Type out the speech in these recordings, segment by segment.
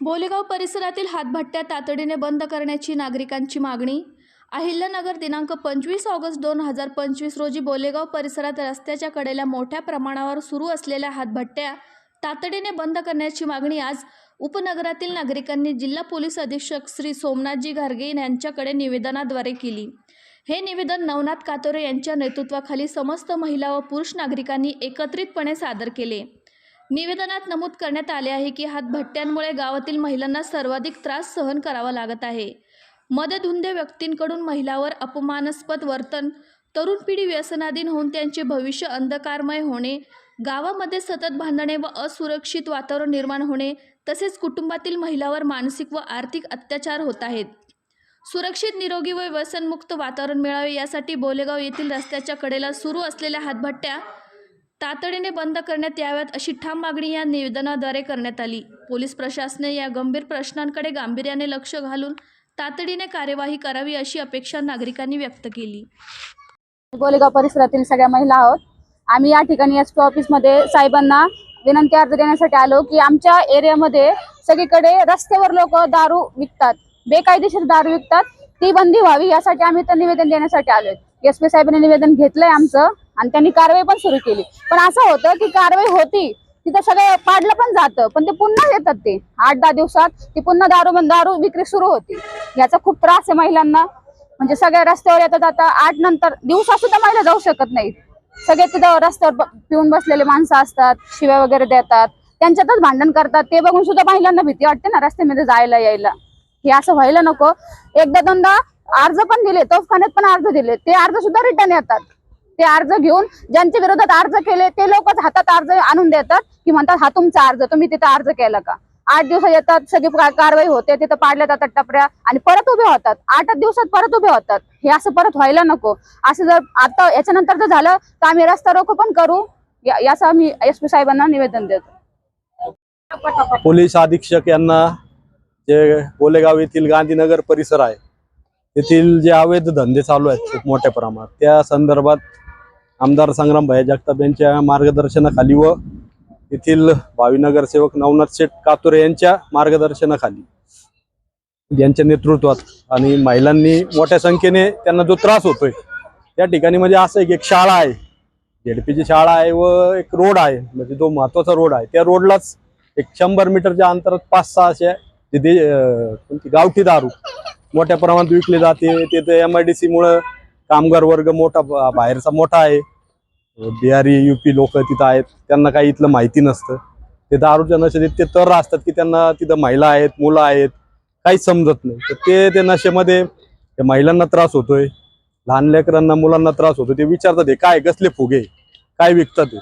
बोलेगाव परिसरातील हातभट्ट्या तातडीने बंद करण्याची नागरिकांची मागणी. अहिल्यानगर दिनांक पंचवीस ऑगस्ट दोन हजार पंचवीस रोजी बोलेगाव परिसरात रस्त्याच्या कडेला मोठ्या प्रमाणावर सुरू असलेल्या हातभट्ट्या तातडीने बंद करण्याची मागणी आज उपनगरातील नागरिकांनी जिल्हा पोलीस अधीक्षक श्री सोमनाथजी घारगे यांच्याकडे निवेदनाद्वारे केली. हे निवेदन नवनाथ कातोरे यांच्या नेतृत्वाखाली समस्त महिला व पुरुष नागरिकांनी एकत्रितपणे सादर केले. निवेदनात नमूद करण्यात आले आहे की हातभट्ट्यांमुळे गावातील महिलांना सर्वाधिक त्रास सहन करावा लागत आहे. मदधुंदे व्यक्तींकडून महिलावर अपमानास्पद वर्तन तरुण पिढी व्यसनाधीन होऊन त्यांचे भविष्य अंधकारमय होणे गावामध्ये सतत भांडणे व असुरक्षित वातावरण निर्माण होणे तसेच कुटुंबातील महिलावर मानसिक व आर्थिक अत्याचार होत आहेत. सुरक्षित निरोगी व व्यसनमुक्त वातावरण मिळावे यासाठी बोलेगाव येथील रस्त्याच्या कडेला सुरू असलेल्या हातभट्ट्या तातडीने बंद करण्यात याव्यात अशी ठाम मागणी या निवेदनाद्वारे करण्यात आली. पोलीस प्रशासने या गंभीर प्रश्नांकडे गांभीर्याने लक्ष घालून तातडीने कार्यवाही करावी अशी अपेक्षा नागरिकांनी व्यक्त केली. गोलेगाव परिसरातील सगळ्या महिला आहोत. आम्ही या ठिकाणी एस पी ऑफिसमध्ये साहेबांना विनंती अर्ज देण्यासाठी आलो की आमच्या एरियामध्ये सगळीकडे रस्त्यावर लोक दारू विकतात बेकायदेशीर दारू विकतात ती बंदी व्हावी यासाठी आम्ही तर निवेदन देण्यासाठी आलोय. एस पी साहेबांनी निवेदन घेतलंय आमचं. आणि त्यांनी कारवाई पण सुरू केली. पण असं होतं की कारवाई होती तिथं सगळं पाडलं पण जातं पण ते पुन्हा येतात ते. आठ दहा दिवसात ती पुन्हा दारू दारू विक्री सुरू होती. याचा खूप त्रास आहे महिलांना. म्हणजे सगळ्या रस्त्यावर येतात आता आठ नंतर दिवसा सुद्धा महिला जाऊ शकत नाहीत. सगळे तिथं रस्त्यावर पिऊन बसलेले माणसं असतात शिव्या वगैरे देतात. त्यांच्यातच भांडण करतात. ते बघून सुद्धा महिलांना भीती वाटते ना रस्त्यामध्ये जायला यायला. हे असं व्हायला नको. एकदा दोनदा अर्ज पण दिले तोफखान्यात पण अर्ज दिले. ते अर्ज सुद्धा रिटर्न येतात. ते अर्ज घेऊन ज्यांच्या विरोधात अर्ज केले ते लोकच हातात अर्ज आणून देतात की म्हणतात हा तुमचा अर्ज तुम्ही तिथं अर्ज केला का? आठ दिवसात येतात सगळी कारवाई होते तिथं पाडल्या जातात टपऱ्या आणि परत उभे होतात. आठ दिवसात परत उभे होतात. हे असं परत व्हायला नको. असं जर आता याच्यानंतर जर झालं तर आम्ही रस्ता रोको पण करू. याचं आम्ही एस पी साहेबांना निवेदन देतो. पोलीस अधीक्षक यांना जे गोलेगाव येथील गांधीनगर परिसर आहे तेथील जे अवैध धंदे चालू आहेत खूप मोठ्या प्रमाणात त्या संदर्भात आमदार संग्राम भैया जगताप यांच्या मार्गदर्शनाखाली व येथील भावी नगरसेवक नवनाथ शेठ कातुरे यांच्या मार्गदर्शनाखाली यांच्या नेतृत्वात आणि महिलांनी मोठ्या संख्येने त्यांना जो त्रास होतोय त्या ठिकाणी म्हणजे असं एक एक शाळा आहे. झेडपीची शाळा आहे व एक रोड आहे. म्हणजे जो महत्त्वाचा रोड आहे त्या रोडलाच एक शंभर मीटरच्या अंतरात पाच सहा अशा तिथे कोणती गावठी दारू मोठ्या प्रमाणात विकली जाते. तिथे एम आय डी सी मुळे कामगार वर्ग मोठा बाहेरचा मोठा आहे. बिहारी युपी लोक तिथं आहेत. त्यांना काही इथलं माहिती नसतं. ते दारूच्या नशेत ते तर असतात की त्यांना तिथं महिला आहेत मुलं आहेत काहीच समजत नाही. तर ते ते नशेमध्ये त्या महिलांना त्रास होतोय. लहान लेकरांना मुलांना त्रास होतो ते विचारतात हे काय कसले फुगे? काय विकतात हे?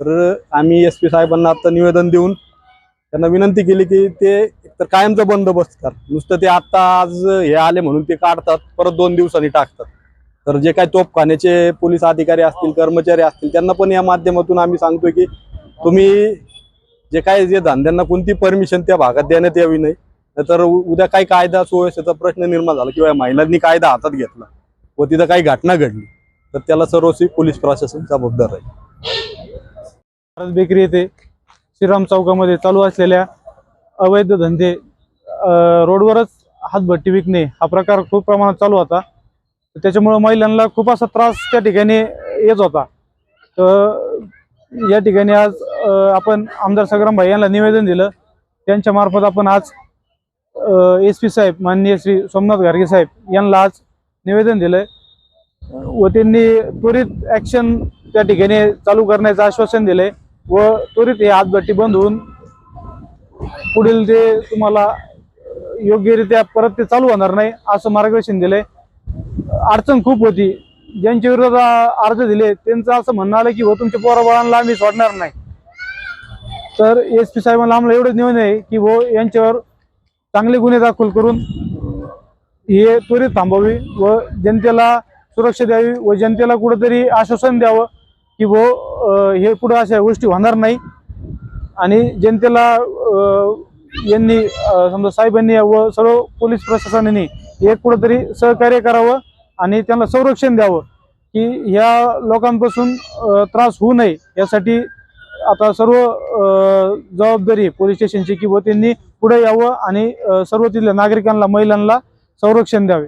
तर आम्ही एस पी साहेबांना आता निवेदन देऊन त्यांना विनंती केली की ते तर कायमचा बंदोबस्त कर. नुसतं ते आत्ता आज हे आले म्हणून ते काढतात परत दोन दिवसांनी टाकतात. तर जे काही तोपखान्याचे पोलीस अधिकारी असतील कर्मचारी असतील त्यांना पण या माध्यमातून आम्ही सांगतो की तुम्ही जे काय जे धंद्यांना कोणती परमिशन त्या भागात देण्यात यावी नाही तर उद्या काही कायदा सुव्यवस्थेचा प्रश्न निर्माण झाला किंवा महिलांनी कायदा हातात घेतला व तिथं काही घटना घडली तर त्याला सर्वस्वी पोलीस प्रशासन जबाबदार आहे भारत बेकरी येथे श्रीराम चौकामध्ये चालू असलेल्या अवैध धंदे रोडवरच हातभट्टी विकणे हा प्रकार खूप प्रमाणात चालू होता. त्याच्यामुळं महिलांना खूप असा त्रास त्या ठिकाणी येत होता. तर या ठिकाणी आज आपण आमदार संग्राम भाई यांना निवेदन दिलं. त्यांच्या मार्फत आपण आज एस पी साहेब माननीय श्री सोमनाथ घारगे साहेब यांना आज निवेदन दिलं व त्यांनी त्वरित ॲक्शन त्या ठिकाणी चालू करण्याचं आश्वासन दिलंय. व त्वरित हे हातभट्टी बंद होऊन पुढील ते तुम्हाला योग्यरित्या परत ते चालू होणार नाही असं मार्गदर्शन दिलंय. अडचण खूप होती. ज्यांच्या विरोधात अर्ज दिले त्यांचं असं म्हणणं आलं की हो तुमच्या पोराबाळांना आम्ही सोडणार नाही. तर एस पी साहेबांना आम्हाला एवढंच निवेदन आहे की हो यांच्यावर चांगले गुन्हे दाखल करून हे त्वरित थांबावी व जनतेला सुरक्षा द्यावी व जनतेला कुठंतरी आश्वासन द्यावं की हो, वो हे पुढं अशा गोष्टी होणार नाही. आणि जनतेला यांनी समजा साहेबांनी व सर्व पोलीस प्रशासनाने एक कुठंतरी सहकार्य करावं आणि त्यांना संरक्षण द्यावं की ह्या लोकांपासून त्रास होऊ नये यासाठी आता सर्व जबाबदारी पोलीस स्टेशनची किंवा त्यांनी पुढे यावं आणि सर्व तिथल्या नागरिकांना महिलांना संरक्षण द्यावे.